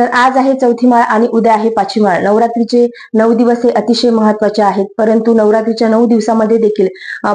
तर आज आहे चौथी माळ आणि उद्या आहे पाचवी माळ. नवरात्रीचे नऊ दिवस हे अतिशय महत्त्वाचे आहेत परंतु नवरात्रीच्या नऊ दिवसामध्ये देखील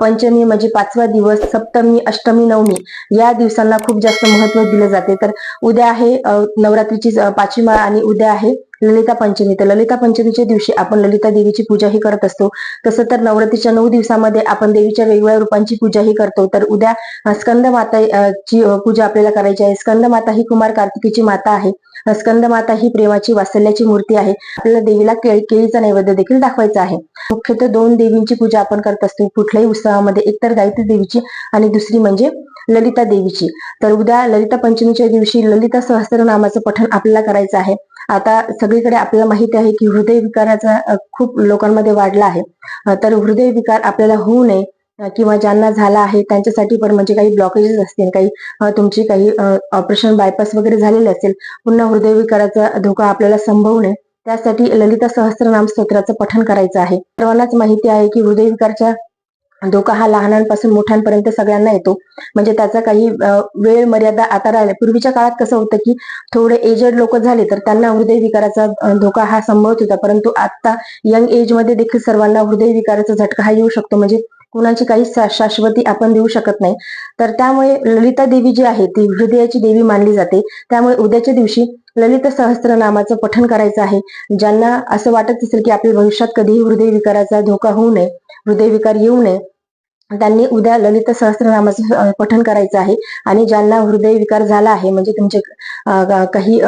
पंचमी म्हणजे पाचवा दिवस सप्तमी अष्टमी नवमी या दिवसांना खूप जास्त महत्त्व दिले जाते. तर उद्या आहे नवरात्रीची पाचवी माळ आणि उद्या आहे ललिता पंचमी. तर ललिता पंचमीच्या दिवशी आपण ललिता देवीची पूजाही करत असतो. तसं तर नवरात्रीच्या नऊ दिवसामध्ये आपण देवीच्या वेगवेगळ्या रूपांची पूजाही करतो. तर उद्या स्कंद माता ची पूजा आपल्याला करायची आहे. स्कंद माता ही कुमार कार्तिकीची माता आहे. स्कंद माता ही प्रेमाची वासल्याची मूर्ती आहे. आपल्याला देवीला केळी केळीचा नैवेद्य देखील दाखवायचा आहे. मुख्यतः दोन देवींची पूजा आपण करत असतो. कुठल्याही उत्सवामध्ये एकतर गायत्री देवीची आणि दुसरी म्हणजे ललिता देवीची. तर उद्या ललिता पंचमीच्या दिवशी ललिता सहस्त्रनामाचं पठण आपल्याला करायचं आहे. आता सगळीकडे आपल्याला माहिती आहे की हृदयविकाराचा खूप लोकांमध्ये वाढला आहे. तर हृदयविकार आपल्याला होऊ नये किंवा ज्यांना झाला आहे त्यांच्यासाठी पण म्हणजे काही ब्लॉकेजेस असतील काही तुमची काही ऑपरेशन बायपास वगैरे झालेले असेल पुन्हा हृदयविकाराचा धोका आपल्याला संभवू नये. त्यासाठी ललिता सहस्त्रनाम स्तोत्राचं पठण करायचं आहे. सर्वांनाच माहिती आहे की हृदय विकारच्या धोका हा लहानांपासून मोठ्यांपर्यंत सगळ्यांना येतो. म्हणजे त्याचा काही वेळ मर्यादा आता राहिला पूर्वीच्या काळात कसं होतं की थोडे एजेड लोक झाले तर त्यांना हृदयविकाराचा धोका हा संभवत होता. परंतु आता यंग एजमध्ये देखील सर्वांना हृदयविकाराचा झटका हा येऊ शकतो. म्हणजे कुणाची काही शा- शाश्वती आपण देऊ शकत नाही. तर त्यामुळे ललिता देवी जी आहे ती हृदयाची देवी मानली जाते. त्यामुळे उद्याच्या दिवशी ललित सहस्त्रनामाचं पठण करायचं आहे. ज्यांना असं वाटत असेल की आपल्या भविष्यात कधीही हृदयविकाराचा धोका होऊ नये हृदयविकार येऊ नये. त्यांनी उद्या ललित सहस्त्रनामाचं अ, पठण करायचं आहे आणि ज्यांना हृदय विकार झाला आहे म्हणजे तुमचे काही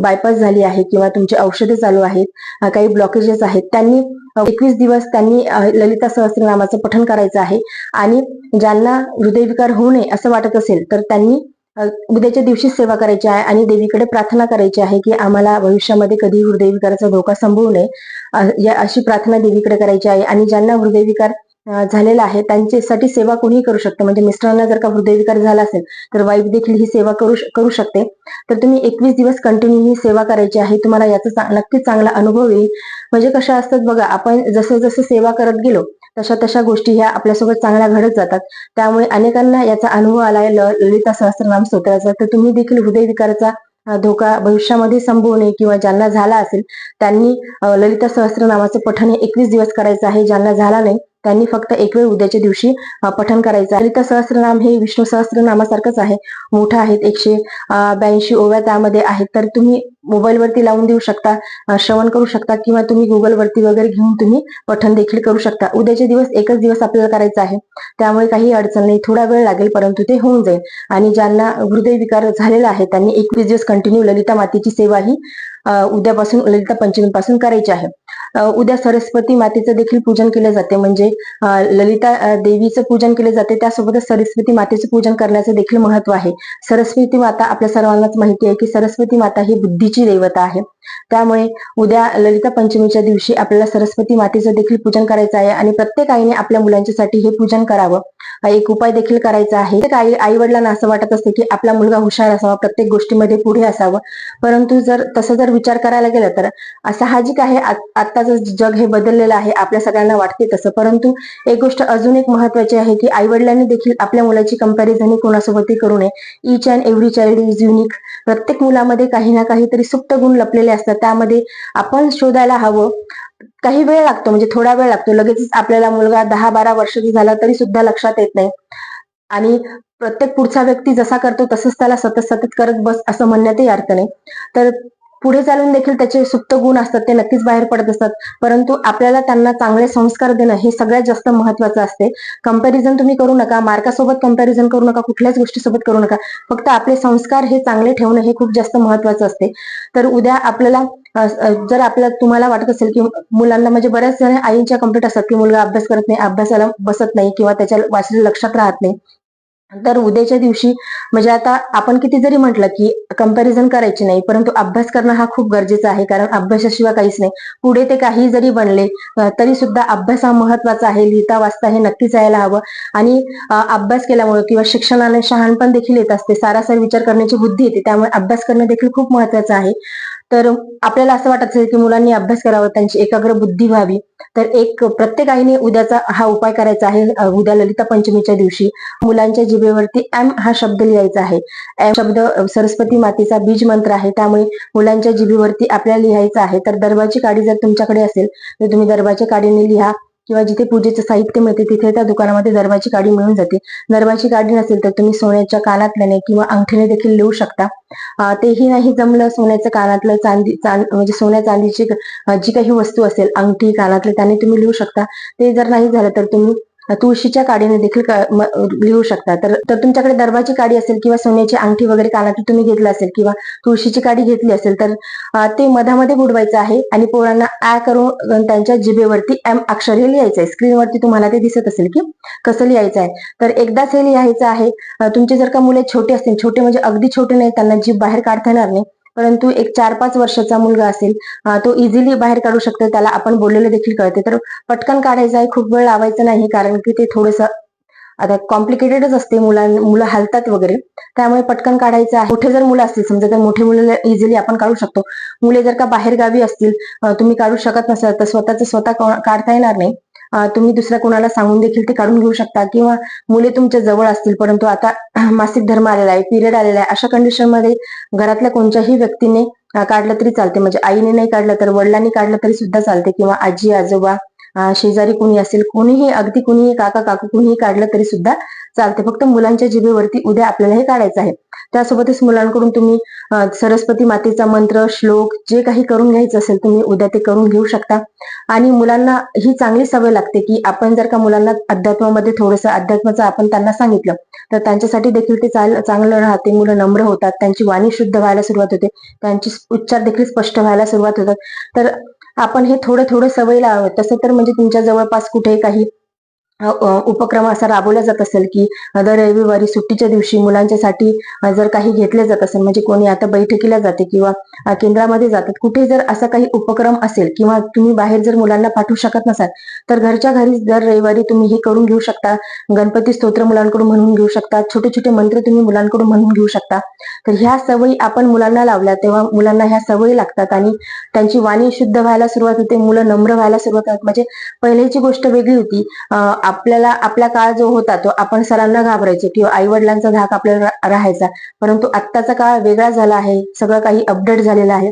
बायपास झाली आहे किंवा तुमचे औषधे चालू आहेत काही ब्लॉकेजेस आहेत त्यांनी एकवीस दिवस त्यांनी ललिता सहस्त्रनामाचं पठण करायचं आहे. आणि ज्यांना हृदयविकार होऊ नये असं वाटत असेल तर त्यांनी उद्याच्या दिवशी सेवा करायची आहे आणि देवीकडे प्रार्थना करायची आहे की आम्हाला भविष्यामध्ये कधी हृदयविकाराचा धोका संभवू नये. या अशी प्रार्थना देवीकडे करायची आहे आणि ज्यांना हृदयविकार झालेला आहे त्यांच्यासाठी सेवा कोणीही करू शकते. म्हणजे मिस्टरांना जर का हृदयविकार झाला असेल तर वाईफ देखील ही सेवा करू करू शकते. तर तुम्ही एकवीस दिवस कंटिन्यू ही सेवा करायची आहे. तुम्हाला याचा नक्कीच चांगला अनुभव येईल. म्हणजे कशा असतात बघा आपण जसं जसं सेवा करत गेलो तशा तशा गोष्टी ह्या आपल्यासोबत चांगल्या घडत जातात. त्यामुळे अनेकांना याचा अनुभव आलाय ल- ललिता सहस्त्रनाम स्तोत्राचा. तर तुम्ही देखील हृदयविकाराचा धोका भविष्यामध्ये संभवू नये किंवा ज्यांना झाला असेल त्यांनी ललिता सहस्त्रनामाचं पठण हे एकवीस दिवस करायचं आहे. ज्यांना झाला नाही त्यांनी फक्त एक वेळ उद्याच्या दिवशी पठण करायचं ललिता सहस्त्रनाम हे विष्णू सहस्त्रनामासारखंच आहे. मोठं आहेत एकशे ब्याऐंशी ओव्या त्यामध्ये आहेत. तर तुम्ही मोबाईलवरती लावून देऊ शकता श्रवण करू शकता किंवा तुम्ही गुगलवरती वगैरे घेऊन तुम्ही पठण देखील करू शकता. उद्याचे दिवस एकच दिवस आपल्याला करायचा आहे. त्यामुळे काही अडचण नाही. थोडा वेळ लागेल परंतु ते होऊन जाईल. आणि ज्यांना हृदय विकार झालेला आहे त्यांनी एकवीस दिवस कंटिन्यू ललिता मातेची सेवा ही उद्यापासून ललिता पंचमीपासून करायची आहे. उद्या सरस्वती मातेचं देखील पूजन केले जाते. म्हणजे ललिता देवीचं पूजन केले जाते. त्यासोबतच सरस्वती मातेचं पूजन करण्याचं देखील महत्त्व आहे. सरस्वती माता आपल्या सर्वांनाच माहिती आहे की सरस्वती माता ही बुद्धीची देवता आहे. त्यामुळे उद्या ललिता पंचमीच्या दिवशी आपल्याला सरस्वती मातेचं देखील पूजन करायचं आहे आणि प्रत्येक आईने आपल्या मुलांच्यासाठी हे पूजन करावं. एक उपाय देखील करायचा आहे. आई आई वडिलांना असं वाटत असते की आपला मुलगा हुशार असावा प्रत्येक गोष्टीमध्ये पुढे असावं. परंतु जर तसं जर विचार करायला गेलं तर साहजिक आहे आत्ताचं जग हे बदललेलं आहे आपल्या सगळ्यांना वाटते तसं. परंतु एक गोष्ट अजून एक महत्वाची आहे की आई वडिलांनी देखील आपल्या मुलाची कंपॅरिझन ही कोणासोबतही करू नये. Each and every child is unique प्रत्येक मुलामध्ये काही ना काहीतरी सुप्त गुण लपलेले असतात. त्यामध्ये आपण शोधायला हवं. काही वेळ लागतो म्हणजे थोडा वेळ लागतो. लगेच आपल्याला मुलगा दहा बारा वर्षाची झाला तरी सुद्धा लक्षात येत नाही. आणि प्रत्येक पुढचा व्यक्ती जसा करतो तसंच त्याला सतत सतत करत बस असं म्हणण्यातही अर्थ नाही. तर पुढे चालून देखील त्याचे सुप्त गुण असतात ते नक्कीच बाहेर पडत असतात. परंतु आपल्याला त्यांना चांगले संस्कार देणं हे सगळ्यात जास्त महत्वाचं असते. कंपॅरिझन तुम्ही करू नका मार्कासोबत कंपॅरिझन करू नका कुठल्याच गोष्टीसोबत करू नका. फक्त आपले संस्कार हे चांगले ठेवणं हे खूप जास्त महत्वाचं असते. तर उद्या आपल्याला जर आपल्याला तुम्हाला वाटत असेल की मुलांना म्हणजे बऱ्याच जण आईंच्या कंप्लेंट असतात की मुलगा अभ्यास करत नाही अभ्यासाला बसत नाही किंवा त्याच्या वाचलेलं लक्षात राहत नाही. तर उद्याच्या दिवशी म्हणजे आता आपण किती जरी म्हटलं की कंपॅरिझन करायची नाही परंतु अभ्यास करणं हा खूप गरजेचा आहे कारण अभ्यासाशिवाय काहीच नाही. पुढे ते काही जरी बनले तरी सुद्धा अभ्यास हा महत्त्वाचा आहे लिहिता वाचता हे नक्कीच यायला हवं. आणि अभ्यास केल्यामुळे किंवा शिक्षणाने शहाणपण देखील येत असते सारासार विचार करण्याची बुद्धी येते त्यामुळे अभ्यास करणं देखील खूप महत्वाचं आहे. तर आपल्याला असं वाटत असेल की मुलांनी अभ्यास करावा त्यांची एकाग्र बुद्धी व्हावी. तर एक प्रत्येक आईने उद्याचा हा उपाय करायचा आहे उद्या ललिता पंचमीच्या दिवशी. मुलांच्या जिभेवरती एम हा शब्द लिहायचा आहे. एम शब्द सरस्वती मातेचा बीज मंत्र आहे. त्यामुळे मुलांच्या जिभेवरती आपल्याला लिहायचं आहे. तर दरबाची काडी जर तुमच्याकडे असेल तर तुम्ही दरबाच्या काडीने लिहा. किंवा जिथे पूजेचं साहित्य मिळते तिथे त्या दुकानामध्ये दरबाची काडी मिळून जाते. दरबाची काडी नसेल तर तुम्ही सोन्याच्या कानातल्याने किंवा अंगठीने देखील लिहू शकता. तेही नाही जमलं सोन्याचं कानातलं चांदी चांद म्हणजे सोन्या चांदीची जी काही वस्तू असेल अंगठी कानातले त्याने तुम्ही लिहू शकता. ते जर नाही झालं तर तुम्ही तुळशीच्या काडीने देखील लिहू शकता. तर तर तुमच्याकडे दरबाची काडी असेल किंवा सोन्याची अंगठी वगैरे कानातली तुम्ही घेतलं असेल किंवा तुळशीची काडी घेतली असेल तर ते मधामध्ये बुडवायचं आहे आणि पोरांना आ करून त्यांच्या जिभेवरती एम अक्षर हे लिहायचं आहे. स्क्रीनवरती तुम्हाला ते दिसत असेल की कसं लिहायचं आहे. तर एकदाच हे लिहायचं आहे. तुमचे जर का मुले छोटे असतील छोटे म्हणजे अगदी छोटे नाही त्यांना जीभ बाहेर काढता येणार नाही. परंतु एक चार पाच वर्षाचा मुलगा असेल तो इझिली बाहेर काढू शकतो त्याला आपण बोललेलं देखील कळते. तर पटकन काढायचं आहे खूप वेळ लावायचं नाही कारण की ते थोडंसं आता कॉम्प्लिकेटेडच असते मुलां मुलं हालतात वगैरे. त्यामुळे पटकन काढायचं आहे. मोठे जर मुलं असतील समजा तर मोठे मुलं इझिली आपण काढू शकतो. मुले जर का बाहेर गावी असतील तुम्ही काढू शकत नसाल तर स्वतःच स्वतः काढता येणार नाही. तुम्ही दुसऱ्या कोणाला सांगून देखील ते काढून घेऊ शकता किंवा मुले तुमच्या जवळ असतील परंतु आता मासिक धर्म आलेला आहे पिरियड आलेला आहे अशा कंडिशनमध्ये घरातल्या कोणत्याही व्यक्तीने काढलं तरी चालते. म्हणजे आईने नाही काढलं तर वडिलांनी काढलं तरी सुद्धा चालते किंवा आजी आजोबा शेजारी कोणी असेल कोणीही अगदी कोणीही काका काकू कोणीही काढलं तरी सुद्धा चालते. फक्त मुलांच्या जिभेवरती उद्या आपल्याला हे काढायचं आहे. त्यासोबतच मुलांकडून तुम्ही सरस्वती मातेचा मंत्र श्लोक जे काही करून घ्यायचं असेल तुम्ही उद्या ते करून घेऊ शकता. आणि मुलांना ही चांगली सवय लागते की आपण जर का मुलांना अध्यात्मामध्ये थोडंसं अध्यात्माचं आपण त्यांना सांगितलं तर त्यांच्यासाठी देखील ते चाल- चांगलं राहते. मुलं नम्र होतात. त्यांची वाणी शुद्ध व्हायला सुरुवात होते. त्यांची उच्चार देखील स्पष्ट व्हायला सुरुवात होतात. तर आपण हे थोडं थोडं सवय लावावं. तसं तर म्हणजे तुमच्या जवळपास कुठे काही उपक्रम असा राबवला जात असेल की दर रविवारी सुट्टीच्या दिवशी मुलांच्यासाठी जर काही घेतले जात असेल म्हणजे कोणी आता बैठकीला जाते किंवा केंद्रामध्ये जातात कुठे जर असा काही उपक्रम असेल किंवा तुम्ही बाहेर जर मुलांना पाठवू शकत नसाल तर घरच्या घरी दर रविवारी तुम्ही हे करून घेऊ शकता. गणपती स्तोत्र मुलांकडून म्हणून घेऊ शकता. छोटे छोटे मंत्र तुम्ही मुलांकडून म्हणून घेऊ शकता. तर ह्या सवयी आपण मुलांना लावल्या तेव्हा मुलांना ह्या सवयी लागतात आणि त्यांची वाणी शुद्ध व्हायला सुरुवात होते मुलं नम्र व्हायला सुरुवात होतात. म्हणजे पहिल्याची गोष्ट वेगळी होती. आपल्याला आपला काळ जो होता तो आपण सरांना घाबरायचो किंवा आई वडिलांचा धाक आपल्याला राहायचा. परंतु आत्ताचा काळ वेगळा झाला आहे सगळं काही अपडेट झालेलं आहे.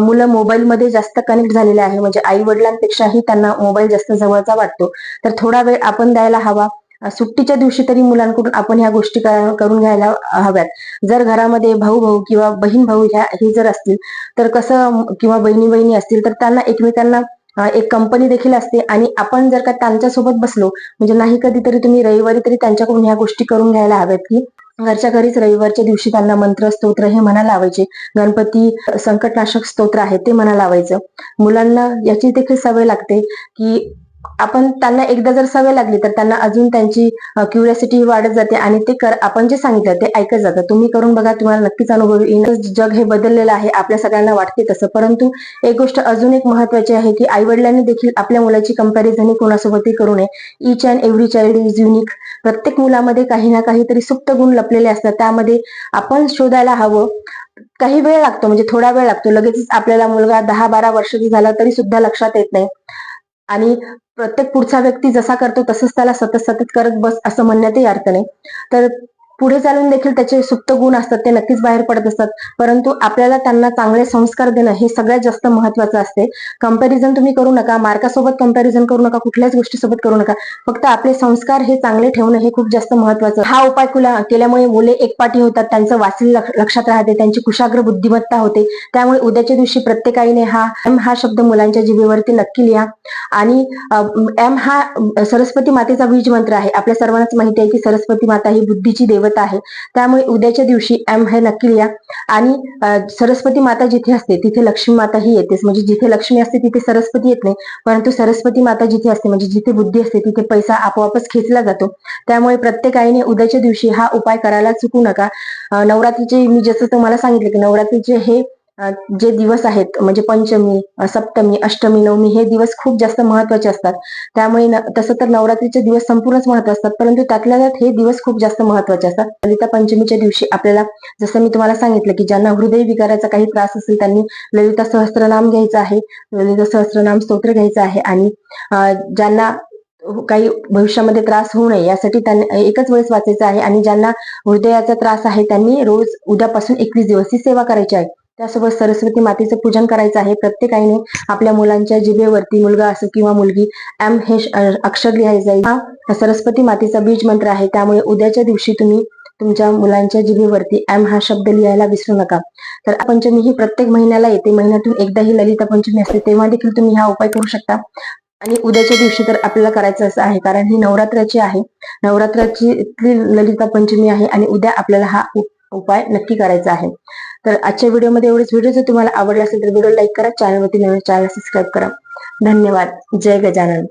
मुलं मोबाईलमध्ये जास्त कनेक्ट झालेले आहे म्हणजे आई वडिलांपेक्षाही त्यांना मोबाईल जास्त जवळचा वाटतो. तर थोडा वेळ आपण द्यायला हवा. सुट्टीच्या दिवशी तरी मुलांकडून आपण ह्या गोष्टी कर- करून घ्यायला हव्यात. जर घरामध्ये भाऊ भाऊ किंवा बहीण भाऊ ह्या हे जर असतील तर कसं किंवा बहिणी बहिणी असतील तर त्यांना एकमेकांना एक कंपनी देखील असते. आणि आपण जर का त्यांच्यासोबत बसलो म्हणजे नाही कधीतरी तुम्ही रविवारी तरी त्यांच्याकडून ह्या गोष्टी करून घ्यायला हव्यात की घरच्या घरीच रविवारच्या दिवशी त्यांना मंत्र स्तोत्र हे म्हणा लावायचे. गणपती संकटनाशक स्तोत्र आहे ते म्हणा लावायचं. मुलांना याची देखील सवय लागते की आपण त्यांना एकदा जर सवय लागली तर त्यांना अजून त्यांची क्युरियोसिटी वाढत जाते आणि ते कर आपण जे सांगितलं ते ऐकत जातं तुम्ही करून बघा तुम्हाला नक्कीच अनुभव येईल. जग हे बदललेलं आहे आपल्या सगळ्यांना वाटते तसं. परंतु एक गोष्ट अजून एक महत्वाची आहे की आई वडिलांनी देखील आपल्या मुलाची कंपॅरिझन कोणासोबतही करू नये. Each and every child is unique प्रत्येक मुलामध्ये काही ना काहीतरी सुप्त गुण लपलेले असतात. त्यामध्ये आपण शोधायला हवं. काही वेळ लागतो म्हणजे थोडा वेळ लागतो. लगेचच आपल्याला मुलगा दहा बारा वर्षाचा झाला तरी सुद्धा लक्षात येत नाही. आणि प्रत्येक पुढचा व्यक्ती जसा करतो तसंच त्याला सतत सतत करत बस असं म्हणण्यातही अर्थ नाही. तर पुढे चालून देखील त्याचे सुप्त गुण असतात ते नक्कीच बाहेर पडत असतात. परंतु आपल्याला त्यांना चांगले संस्कार देणं हे सगळ्यात जास्त महत्वाचं असते. कंपॅरिझन तुम्ही करू नका मार्कासोबत कंपॅरिझन करू नका कुठल्याच गोष्टीसोबत करू नका. फक्त आपले संस्कार हे चांगले ठेवणं हे खूप जास्त महत्वाचं हा उपाय कुला केल्यामुळे मुले एकपाठी होतात त्यांचं वाचन लक्षात राहते त्यांची कुशाग्र बुद्धिमत्ता होते. त्यामुळे उद्याच्या दिवशी प्रत्येकाईने हा एम हा शब्द मुलांच्या जिभेवरती नक्की लिहा. आणि एम हा सरस्वती मातेचा बीज मंत्र आहे. आपल्या सर्वांनाच माहिती आहे की सरस्वती माता ही बुद्धीची देव दैवत आहे. त्यामुळे उद्याच्या दिवशी एम हे नक्की लिहा. आणि सरस्वती माता जिथे असते तिथे लक्ष्मी माता ही येतेच. म्हणजे जिथे लक्ष्मी असते तिथे सरस्वती येत नाही. परंतु सरस्वती माता जिथे असते म्हणजे जिथे बुद्धी असते तिथे पैसा आपोआपच खेचला जातो. त्यामुळे प्रत्येक आईने उद्याच्या दिवशी हा उपाय करायला चुकू नका. नवरात्रीचे मी जसं तुम्हाला सांगितलं की नवरात्रीचे हे जे दिवस आहेत म्हणजे पंचमी सप्तमी अष्टमी नवमी हे दिवस खूप जास्त महत्त्वाचे असतात. त्यामुळे तसं तर नवरात्रीचे दिवस संपूर्णच महत्त्व असतात परंतु त्यातल्या त्यात हे दिवस खूप जास्त महत्त्वाचे असतात. ललिता पंचमीच्या दिवशी आपल्याला जसं मी तुम्हाला सांगितलं की ज्यांना हृदय विकाराचा काही त्रास असेल त्यांनी ललिता सहस्त्रनाम घ्यायचं आहे ललिता सहस्त्रनाम स्तोत्र घ्यायचं आहे आणि ज्यांना काही भविष्यामध्ये त्रास होऊ नये यासाठी त्यांनी एकच वेळेस वाचायचं आहे आणि ज्यांना हृदयाचा त्रास आहे त्यांनी रोज उद्यापासून एकवीस दिवस ही सेवा करायची आहे. त्यासोबत सरस्वती मातेचं पूजन करायचं आहे. प्रत्येकाने आपल्या मुलांच्या जिभेवरती मुलगा असो किंवा मुलगी एम हे अक्षर लिहायचं आहे हा सरस्वती मातेचा बीज मंत्र आहे. त्यामुळे उद्याच्या दिवशी तुम्ही तुमच्या मुलांच्या जिभेवरती एम हा शब्द लिहायला विसरू नका. तर पंचमी ही प्रत्येक महिन्याला येते. महिन्यातून एकदा ही ललिता पंचमी असते तेव्हा देखील तुम्ही हा उपाय करू शकता. आणि उद्याच्या दिवशी तर आपल्याला करायचं असं आहे कारण ही नवरात्राची आहे. नवरात्राची ललिता पंचमी आहे आणि उद्या आपल्याला हा उपाय नक्की करायचा आहे. तर आजच्या व्हिडिओमध्ये एवढेच. व्हिडिओ जर तुम्हाला आवडला असेल तर व्हिडिओ लाईक करा. चॅनलवरती नवीन चॅनल सबस्क्राईब करा. धन्यवाद. जय गजानन.